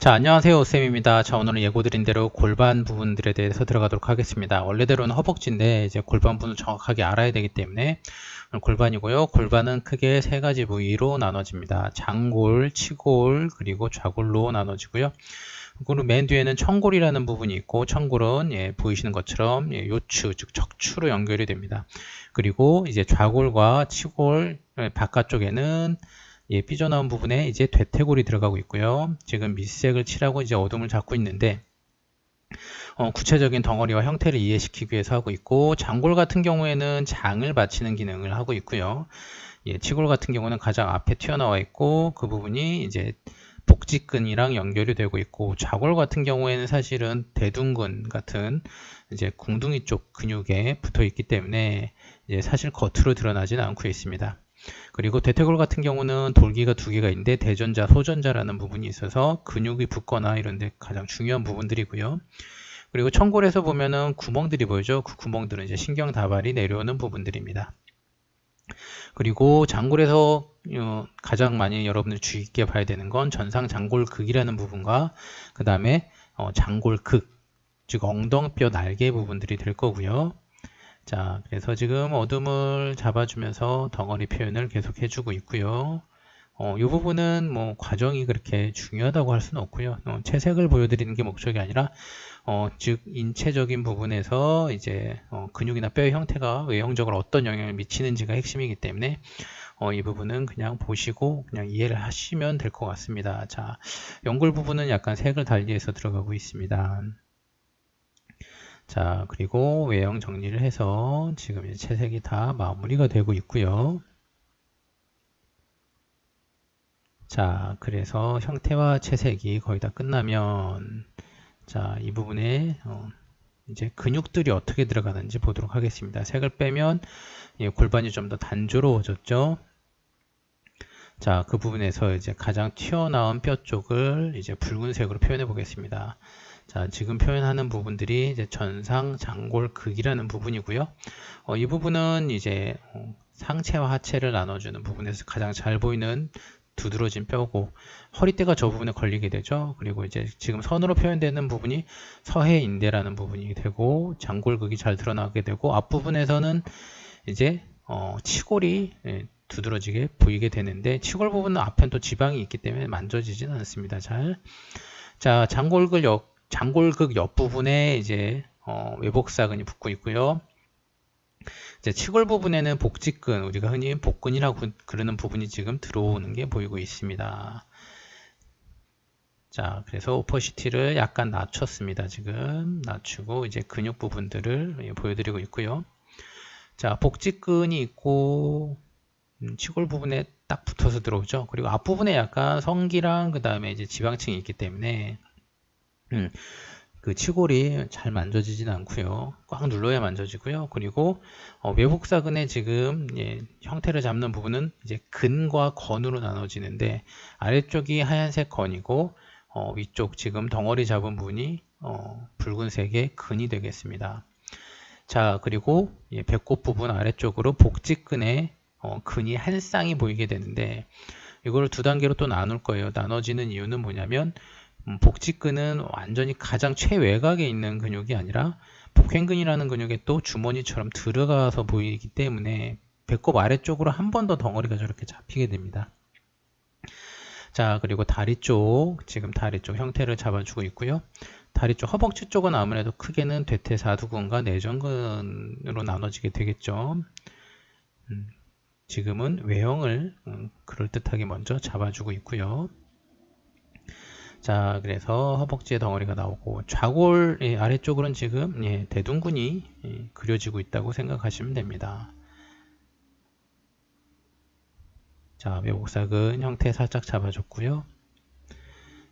자, 안녕하세요. 쌤입니다. 자, 오늘은 예고드린 대로 골반 부분들에 대해서 들어가도록 하겠습니다. 원래대로는 허벅지인데 이제 골반 부분을 정확하게 알아야 되기 때문에 골반이고요. 골반은 크게 세 가지 부위로 나눠집니다. 장골, 치골, 그리고 좌골로 나눠지고요. 그리고 맨 뒤에는 청골이라는 부분이 있고 청골은 예, 보이시는 것처럼 예, 요추, 즉 척추로 연결이 됩니다. 그리고 이제 좌골과 치골 예, 바깥쪽에는 예, 삐져나온 부분에 이제 되태골이 들어가고 있고요. 지금 밑색을 칠하고 이제 어둠을 잡고 있는데 어, 구체적인 덩어리와 형태를 이해시키기 위해서 하고 있고 장골 같은 경우에는 장을 받치는 기능을 하고 있고요. 예, 치골 같은 경우는 가장 앞에 튀어나와 있고 그 부분이 이제 복직근이랑 연결이 되고 있고 좌골 같은 경우에는 사실은 대둔근 같은 이제 궁둥이 쪽 근육에 붙어 있기 때문에 이제 사실 겉으로 드러나지는 않고 있습니다. 그리고 대퇴골 같은 경우는 돌기가 두 개가 있는데 대전자, 소전자라는 부분이 있어서 근육이 붙거나 이런 데 가장 중요한 부분들이고요. 그리고 청골에서 보면은 구멍들이 보이죠? 그 구멍들은 이제 신경 다발이 내려오는 부분들입니다. 그리고 장골에서 어, 가장 많이 여러분들 주의 깊게 봐야 되는 건 전상 장골극이라는 부분과 그 다음에 어, 장골극 즉 엉덩뼈 날개 부분들이 될 거고요. 자, 그래서 지금 어둠을 잡아주면서 덩어리 표현을 계속 해주고 있고요. 어, 이 부분은 뭐 과정이 그렇게 중요하다고 할 수는 없고요. 어, 채색을 보여드리는 게 목적이 아니라 어, 즉 인체적인 부분에서 이제 어, 근육이나 뼈의 형태가 외형적으로 어떤 영향을 미치는지가 핵심이기 때문에 어, 이 부분은 그냥 보시고 그냥 이해를 하시면 될 것 같습니다. 자, 연골 부분은 약간 색을 달리해서 들어가고 있습니다. 자, 그리고 외형 정리를 해서 지금 이제 채색이 다 마무리가 되고 있고요. 자, 그래서 형태와 채색이 거의 다 끝나면 자, 이 부분에 어, 이제 근육들이 어떻게 들어가는지 보도록 하겠습니다. 색을 빼면 예, 골반이 좀 더 단조로워졌죠. 자, 그 부분에서 이제 가장 튀어나온 뼈 쪽을 이제 붉은색으로 표현해 보겠습니다. 자, 지금 표현하는 부분들이 이제 전상 장골 극이라는 부분이고요. 어, 이 부분은 이제 어, 상체와 하체를 나눠주는 부분에서 가장 잘 보이는 두드러진 뼈고 허리띠가 저 부분에 걸리게 되죠. 그리고 이제 지금 선으로 표현되는 부분이 서해인대라는 부분이 되고 장골극이 잘 드러나게 되고 앞부분에서는 이제 어, 치골이 예, 두드러지게 보이게 되는데 치골 부분은 앞엔 또 지방이 있기 때문에 만져지지는 않습니다. 잘. 자, 장골극 옆 장골극 옆부분에 이제 어, 외복사근이 붙고 있고요. 이제 치골 부분에는 복직근, 우리가 흔히 복근이라고 그러는 부분이 지금 들어오는 게 보이고 있습니다. 자, 그래서 오퍼시티를 약간 낮췄습니다. 지금 낮추고 이제 근육 부분들을 보여드리고 있고요. 자, 복직근이 있고 음, 치골 부분에 딱 붙어서 들어오죠. 그리고 앞부분에 약간 성기랑 그 다음에 이제 지방층이 있기 때문에 음, 그 치골이 잘 만져지진 않고요. 꽉 눌러야 만져지고요. 그리고 어, 외복사근의 지금 예, 형태를 잡는 부분은 이제 근과 건으로 나눠지는데 아래쪽이 하얀색 건이고 어, 위쪽 지금 덩어리 잡은 부분이 어, 붉은색의 근이 되겠습니다. 자 그리고 예, 배꼽 부분 아래쪽으로 복직근의 어, 근이 한 쌍이 보이게 되는데 이걸 두 단계로 또 나눌 거예요. 나눠지는 이유는 뭐냐면 음, 복직근은 완전히 가장 최외곽에 있는 근육이 아니라 복횡근이라는 근육에 또 주머니처럼 들어가서 보이기 때문에 배꼽 아래쪽으로 한 번 더 덩어리가 저렇게 잡히게 됩니다. 자 그리고 다리 쪽 지금 다리 쪽 형태를 잡아주고 있고요. 다리 쪽 허벅지 쪽은 아무래도 크게는 대퇴사두근과 내전근으로 나눠지게 되겠죠. 음, 지금은 외형을 음, 그럴듯하게 먼저 잡아주고 있고요. 자, 그래서 허벅지에 덩어리가 나오고 좌골 예, 아래쪽으로는 지금 예, 대둔근이 예, 그려지고 있다고 생각하시면 됩니다. 자, 외복사근 형태 살짝 잡아줬고요.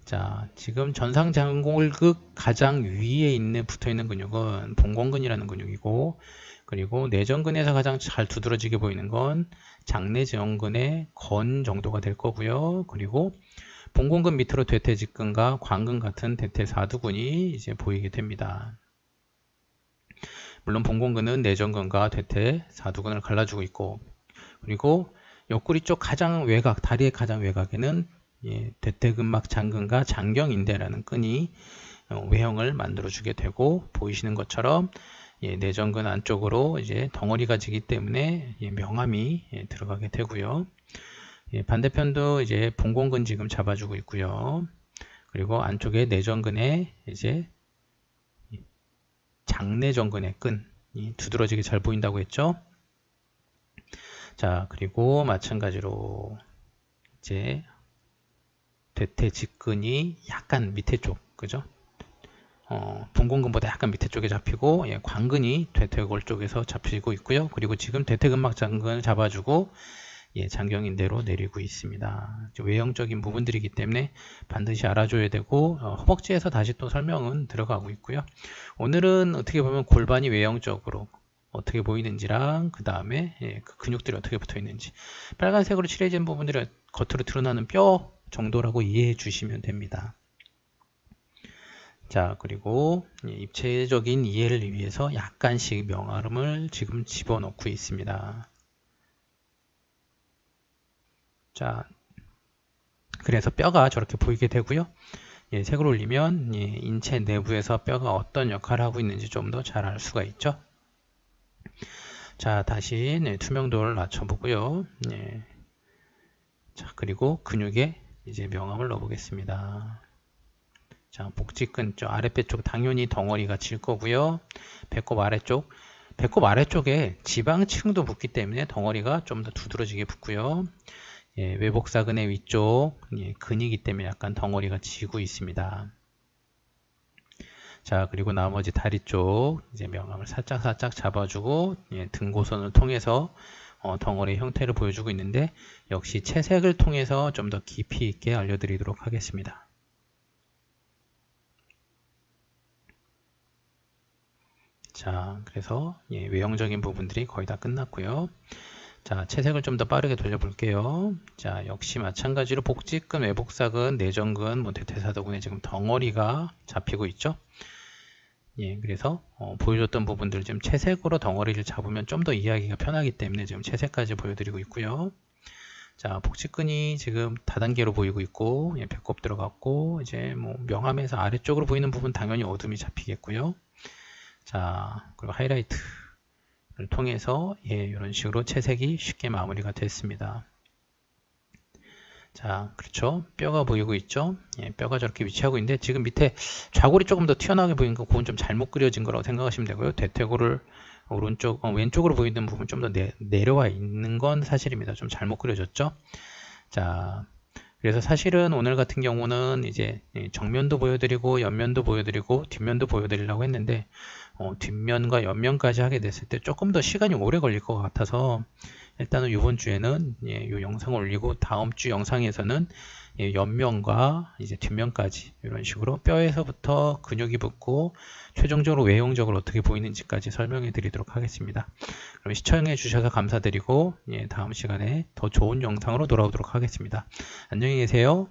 자, 지금 전상장골극 가장 위에 있는 붙어있는 근육은 봉건근이라는 근육이고 그리고 내전근에서 가장 잘 두드러지게 보이는 건 장내지원근의 건 정도가 될 거고요. 그리고 봉공근 밑으로 대퇴직근과 광근 같은 대퇴사두근이 이제 보이게 됩니다. 물론 봉공근은 내전근과 대퇴사두근을 갈라주고 있고 그리고 옆구리 쪽 가장 외곽, 다리의 가장 외곽에는 예, 대퇴근막 장근과 장경인대라는 끈이 어, 외형을 만들어 주게 되고 보이시는 것처럼 예, 내전근 안쪽으로 이제 덩어리가 지기 때문에 예, 명암이 예, 들어가게 되고요. 예, 반대편도 이제 봉공근 지금 잡아주고 있고요. 그리고 안쪽에 내전근에 이제 장내전근의 끈이 두드러지게 잘 보인다고 했죠. 자, 그리고 마찬가지로 이제 대퇴 직근이 약간 밑에 쪽, 그죠? 어, 분공근보다 약간 밑에 쪽에 잡히고 예, 광근이 대퇴골 쪽에서 잡히고 있고요. 그리고 지금 대퇴근막 장근을 잡아주고 예, 장경인대로 내리고 있습니다. 외형적인 부분들이기 때문에 반드시 알아줘야 되고 어, 허벅지에서 다시 또 설명은 들어가고 있고요. 오늘은 어떻게 보면 골반이 외형적으로 어떻게 보이는지랑 그 다음에 예, 그 근육들이 어떻게 붙어 있는지 빨간색으로 칠해진 부분들이 겉으로 드러나는 뼈 정도라고 이해해 주시면 됩니다. 자 그리고 입체적인 이해를 위해서 약간씩 명암을 지금 집어넣고 있습니다. 자 그래서 뼈가 저렇게 보이게 되고요. 예, 색을 올리면 예, 인체 내부에서 뼈가 어떤 역할을 하고 있는지 좀 더 잘 알 수가 있죠. 자 다시 네, 투명도를 낮춰보고요. 예. 자 그리고 근육에 이제 명암을 넣어보겠습니다. 자, 복직근 쪽 아랫배 쪽 당연히 덩어리가 질 거고요. 배꼽 아래쪽 배꼽 아래쪽에 지방층도 붙기 때문에 덩어리가 좀 더 두드러지게 붙고요. 예, 외복사근의 위쪽 예, 근이기 때문에 약간 덩어리가 지고 있습니다. 자 그리고 나머지 다리 쪽 이제 명암을 살짝 살짝 잡아주고 예, 등고선을 통해서 어, 덩어리 형태를 보여주고 있는데 역시 채색을 통해서 좀 더 깊이 있게 알려드리도록 하겠습니다. 자, 그래서 예, 외형적인 부분들이 거의 다 끝났고요. 자, 채색을 좀 더 빠르게 돌려볼게요. 자, 역시 마찬가지로 복직근, 외복사근, 내전근, 뭐 대퇴사도근에 지금 덩어리가 잡히고 있죠. 예, 그래서 어, 보여줬던 부분들 지금 채색으로 덩어리를 잡으면 좀 더 이해하기가 편하기 때문에 지금 채색까지 보여드리고 있고요. 자, 복직근이 지금 다단계로 보이고 있고, 예, 배꼽 들어갔고, 이제 뭐 명암에서 아래쪽으로 보이는 부분 당연히 어둠이 잡히겠고요. 자, 그리고 하이라이트를 통해서 예, 이런 식으로 채색이 쉽게 마무리가 됐습니다. 자, 그렇죠. 뼈가 보이고 있죠. 예, 뼈가 저렇게 위치하고 있는데 지금 밑에 좌골이 조금 더 튀어나오게 보이는 거 그건 좀 잘못 그려진 거라고 생각하시면 되고요. 대퇴골을 오른쪽, 어, 왼쪽으로 보이는 부분 좀 더 내려와 있는 건 사실입니다. 좀 잘못 그려졌죠. 자, 그래서 사실은 오늘 같은 경우는 이제 정면도 보여드리고 옆면도 보여드리고 뒷면도 보여드리려고 했는데 어, 뒷면과 옆면까지 하게 됐을 때 조금 더 시간이 오래 걸릴 것 같아서 일단은 이번 주에는 예, 이 영상을 올리고 다음 주 영상에서는 예, 옆면과 이제 뒷면까지 이런 식으로 뼈에서부터 근육이 붙고 최종적으로 외형적으로 어떻게 보이는지까지 설명해 드리도록 하겠습니다. 그럼 시청해 주셔서 감사드리고 예, 다음 시간에 더 좋은 영상으로 돌아오도록 하겠습니다. 안녕히 계세요.